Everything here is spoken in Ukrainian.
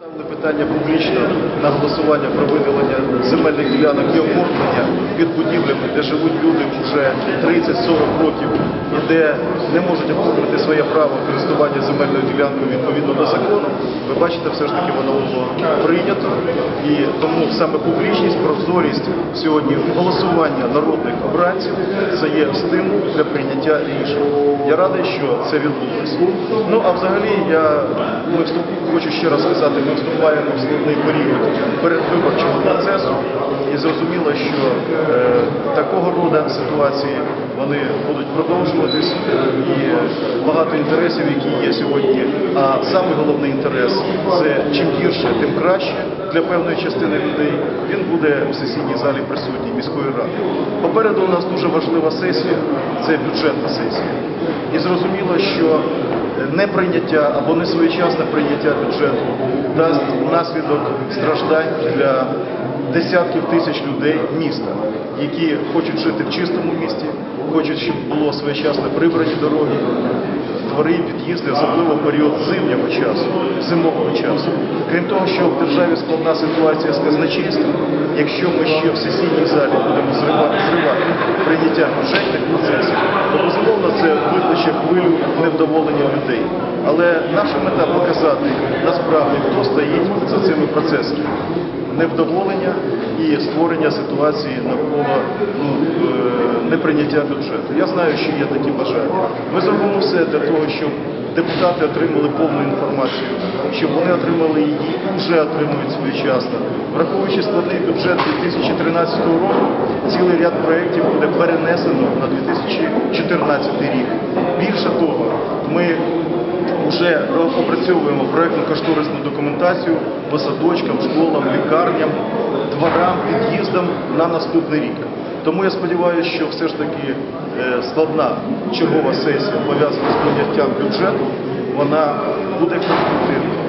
Ставили питання публічно на голосування про виділення земельних ділянок і оформлення під будівлями, де живуть люди вже 30-40 років і де не можуть оформити своє право користування земельною ділянкою відповідно до закону. Ви бачите, все ж таки воно було прийнято. І тому саме публічність, прозорість сьогодні голосування народних обранців це є стимул для прийняття рішень. Я радий, що це відбулося. Ну а взагалі я хочу ще раз сказати, ми вступаємо в складний період передвиборчого процесу, і зрозуміло, що е, такого роду ситуації вони будуть продовжуватись, і багато інтересів, які є сьогодні. А самий головний інтерес це чим гірше, тим краще для певної частини людей. Він буде в сесійній залі присутній міської ради. Попереду у нас дуже важлива сесія, це бюджетна сесія. І зрозуміло, що неприйняття або несвоєчасне прийняття бюджету дасть наслідок страждань для десятків тисяч людей міста, які хочуть жити в чистому місті, хочуть, щоб було своєчасно прибрані дороги, двори, під'їзди, особливо в період зимнього часу, зимового часу. Крім того, що в державі складна ситуація з казначейством, якщо ми ще в сесійній залі будемо зривати, зривати прийняття бюджетних процесів, то викличе хвилю невдоволення людей. Але наша мета показати насправді, хто стоїть за цими процесами. Невдоволення і створення ситуації навколо ну, е, неприйняття бюджету. Я знаю, що є такі бажання. Ми зробимо все для того, щоб депутати отримали повну інформацію, щоб вони отримали її вже отримують своєчасно. Враховуючи складний бюджет 2013 року, цілий ряд проєктів буде перенесено на 2014 рік. Більше того, ми вже опрацьовуємо проєктно-кошторисну документацію по садочкам, школам, лікарням, дворам, під'їздам на наступний рік. Тому я сподіваюся, що все ж таки е, складна чергова сесія пов'язана з прийняттям бюджету, вона буде конструктивною.